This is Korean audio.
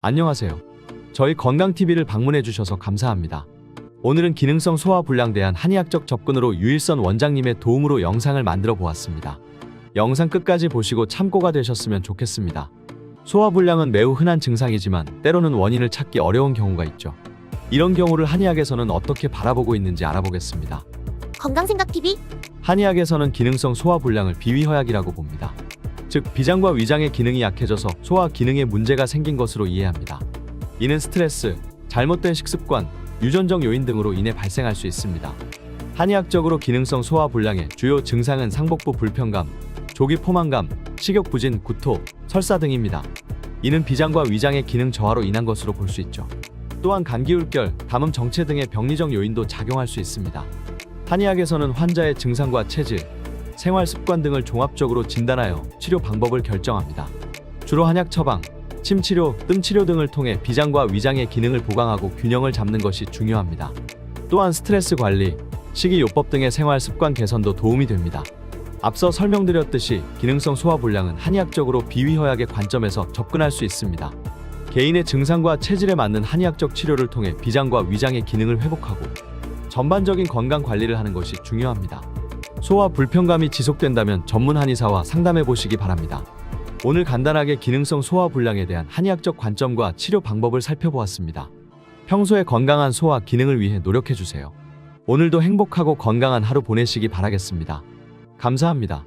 안녕하세요. 저희 건강TV를 방문해 주셔서 감사합니다. 오늘은 기능성 소화불량에 대한 한의학적 접근으로 유일선 원장님의 도움으로 영상을 만들어 보았습니다. 영상 끝까지 보시고 참고가 되셨으면 좋겠습니다. 소화불량은 매우 흔한 증상이지만 때로는 원인을 찾기 어려운 경우가 있죠. 이런 경우를 한의학에서는 어떻게 바라보고 있는지 알아보겠습니다. 건강생각TV 한의학에서는 기능성 소화불량을 비위허약이라고 봅니다. 즉 비장과 위장의 기능이 약해져서 소화 기능에 문제가 생긴 것으로 이해합니다. 이는 스트레스, 잘못된 식습관, 유전적 요인 등으로 인해 발생할 수 있습니다. 한의학적으로 기능성 소화 불량의 주요 증상은 상복부 불편감, 조기 포만감, 식욕 부진, 구토, 설사 등입니다. 이는 비장과 위장의 기능 저하로 인한 것으로 볼 수 있죠. 또한 감기울결, 담음 정체 등의 병리적 요인도 작용할 수 있습니다. 한의학에서는 환자의 증상과 체질, 생활 습관 등을 종합적으로 진단하여 치료 방법을 결정합니다. 주로 한약 처방, 침 치료, 뜸 치료 등을 통해 비장과 위장의 기능을 보강하고 균형을 잡는 것이 중요합니다. 또한 스트레스 관리, 식이요법 등의 생활 습관 개선도 도움이 됩니다. 앞서 설명드렸듯이 기능성 소화불량은 한의학적으로 비위허약의 관점에서 접근할 수 있습니다. 개인의 증상과 체질에 맞는 한의학적 치료를 통해 비장과 위장의 기능을 회복하고 전반적인 건강 관리를 하는 것이 중요합니다. 소화 불편감이 지속된다면 전문 한의사와 상담해 보시기 바랍니다. 오늘 간단하게 기능성 소화 불량에 대한 한의학적 관점과 치료 방법을 살펴보았습니다. 평소에 건강한 소화 기능을 위해 노력해 주세요. 오늘도 행복하고 건강한 하루 보내시기 바라겠습니다. 감사합니다.